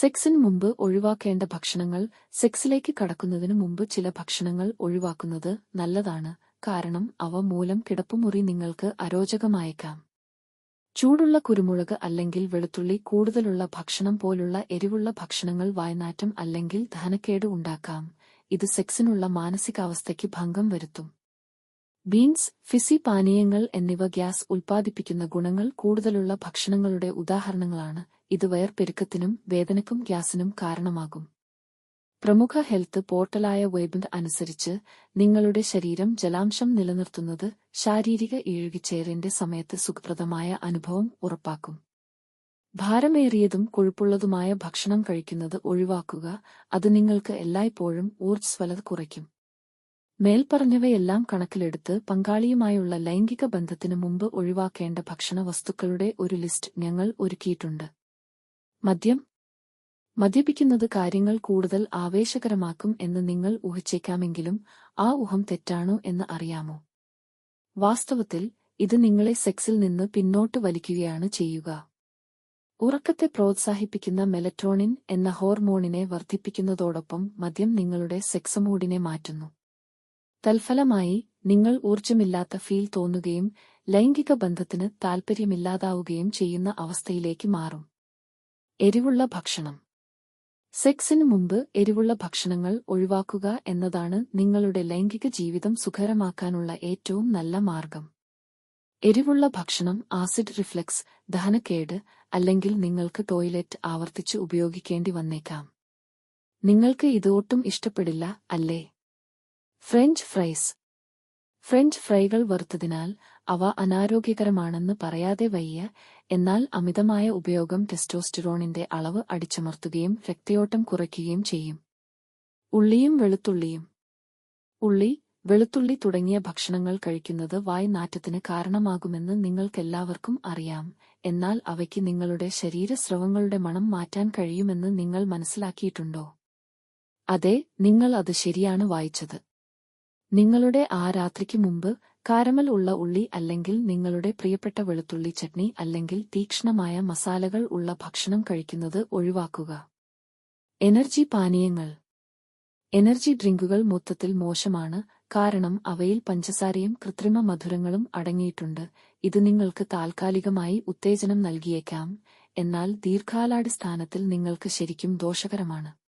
സെക്സിന് മുമ്പ് ഒഴിവാക്കേണ്ട ഭക്ഷണങ്ങൾ സെക്സിലേക്ക് കടക്കുന്നതിനു മുമ്പ് ചില ഭക്ഷണങ്ങൾ ഒഴിവാക്കുന്നത് നല്ലതാണ്. കാരണം അവ മൂലം കിടപ്പുമുറി നിങ്ങൾക്ക് അരോചകമായേക്കാം. ചൂടുള്ള കുരുമുളക് അല്ലെങ്കിൽ വെളുത്തുള്ളി കൂടുതലുള്ള ഭക്ഷണം പോലുള്ള എരിവുള്ള ഭക്ഷണങ്ങൾ വായനാറ്റം അല്ലെങ്കിൽ ധനക്കേട് ഉണ്ടാക്കാം. ഇത് സെക്സിനുള്ള മാനസികാവസ്ഥയ്ക്ക് ഭംഗം വരുത്തും. ബീൻസ് ഫിസി പാനീയങ്ങൾ എന്നിവ ഗ്യാസ് ഉൽപ്പാദിപ്പിക്കുന്ന ഗുണങ്ങൾ കൂടുതലുള്ള ഭക്ഷണങ്ങളുടെ ഉദാഹരണങ്ങളാണ്. ഇത് വയർപ്പെരുക്കത്തിനും വേദനക്കും ഗ്യാസിനും കാരണമാകും. പ്രമുഖ ഹെൽത്ത് പോർട്ടലായ വെബിന്റ് അനുസരിച്ച് നിങ്ങളുടെ ശരീരം ജലാംശം നിലനിർത്തുന്നത് ശാരീരിക ഇഴുകിച്ചേറിന്റെ സമയത്ത് സുഖപ്രദമായ അനുഭവം ഉറപ്പാക്കും. ഭാരമേറിയതും കൊഴുപ്പുള്ളതുമായ ഭക്ഷണം കഴിക്കുന്നത് ഒഴിവാക്കുക അത് നിങ്ങൾക്ക് എല്ലായ്പ്പോഴും ഊർജസ്വലത കുറയ്ക്കും. മേൽപ്പറഞ്ഞവയെല്ലാം കണക്കിലെടുത്ത് പങ്കാളിയുമായുള്ള ലൈംഗിക ബന്ധത്തിനു മുമ്പ് ഒഴിവാക്കേണ്ട ഭക്ഷണ വസ്തുക്കളുടെ ഒരു ലിസ്റ്റ് ഞങ്ങൾ ഒരുക്കിയിട്ടുണ്ട്. മദ്യം? മദ്യപിക്കുന്നത് കാര്യങ്ങൾ കൂടുതൽ ആവേശകരമാക്കും എന്ന് നിങ്ങൾ ഊഹിച്ചേക്കാമെങ്കിലും ആ ഊഹം തെറ്റാണോ എന്ന് അറിയാമോ? വാസ്തവത്തിൽ ഇത് നിങ്ങളെ സെക്സിൽ നിന്ന് പിന്നോട്ട് വലിക്കുകയാണ് ചെയ്യുക. ഉറക്കത്തെ പ്രോത്സാഹിപ്പിക്കുന്ന മെലറ്റോണിൻ എന്ന ഹോർമോണിനെ വർദ്ധിപ്പിക്കുന്നതോടൊപ്പം മദ്യം നിങ്ങളുടെ സെക്സ് മൂഡിനെ മാറ്റുന്നു. തൽഫലമായി നിങ്ങൾ ഊർജമില്ലാത്ത ഫീൽ തോന്നുകയും ലൈംഗിക ബന്ധത്തിന് താൽപ്പര്യമില്ലാതാവുകയും ചെയ്യുന്ന അവസ്ഥയിലേക്ക് മാറും. എരിവുള്ള ഭക്ഷണം. സെക്സിന് മുമ്പ് എരിവുള്ള ഭക്ഷണങ്ങൾ ഒഴിവാക്കുക എന്നതാണ് നിങ്ങളുടെ ലൈംഗിക ജീവിതം സുഖകരമാക്കാനുള്ള ഏറ്റവും നല്ല മാർഗം. എരിവുള്ള ഭക്ഷണം ആസിഡ് റിഫ്ലക്സ് ദഹനക്കേട് അല്ലെങ്കിൽ നിങ്ങൾക്ക് ടോയ്ലറ്റ് ആവർത്തിച്ച് ഉപയോഗിക്കേണ്ടി വന്നേക്കാം. നിങ്ങൾക്ക് ഇത് ഇഷ്ടപ്പെടില്ല അല്ലേ? French fries. ഫ്രഞ്ച് ഫ്രൈകൾ വറുത്തതിനാൽ അവ അനാരോഗ്യകരമാണെന്ന് പറയാതെ വയ്യ. എന്നാൽ അമിതമായ ഉപയോഗം ടെസ്റ്റോസ്റ്റിറോണിന്റെ അളവ് അടിച്ചമർത്തുകയും രക്തയോട്ടം കുറയ്ക്കുകയും ചെയ്യും. ഉള്ളിയും വെളുത്തുള്ളിയും. ഉള്ളി വെളുത്തുള്ളി തുടങ്ങിയ ഭക്ഷണങ്ങൾ കഴിക്കുന്നത് വായ്നാറ്റത്തിന് കാരണമാകുമെന്ന് നിങ്ങൾക്കെല്ലാവർക്കും അറിയാം. എന്നാൽ അവയ്ക്ക് നിങ്ങളുടെ ശരീരസ്രവങ്ങളുടെ മണം മാറ്റാൻ കഴിയുമെന്ന് നിങ്ങൾ മനസ്സിലാക്കിയിട്ടുണ്ടോ? അതെ നിങ്ങൾ അത് ശരിയാണ് വായിച്ചത്. നിങ്ങളുടെ ആ രാത്രിക്ക് മുമ്പ് കാരമൽ ഉള്ള ഉള്ളി അല്ലെങ്കിൽ നിങ്ങളുടെ പ്രിയപ്പെട്ട വെളുത്തുള്ളി ചട്നി അല്ലെങ്കിൽ തീക്ഷ്ണമായ മസാലകൾ ഉള്ള ഭക്ഷണം കഴിക്കുന്നത് ഒഴിവാക്കുക. എനർജി പാനീയങ്ങൾ. എനർജി ഡ്രിങ്കുകൾ മൊത്തത്തിൽ മോശമാണ് കാരണം അവയിൽ പഞ്ചസാരയും കൃത്രിമ മധുരങ്ങളും അടങ്ങിയിട്ടുണ്ട്. ഇത് നിങ്ങൾക്ക് താൽക്കാലികമായി ഉത്തേജനം നൽകിയേക്കാം എന്നാൽ ദീർഘകാലാടിസ്ഥാനത്തിൽ നിങ്ങൾക്ക് ശരിക്കും ദോഷകരമാണ്.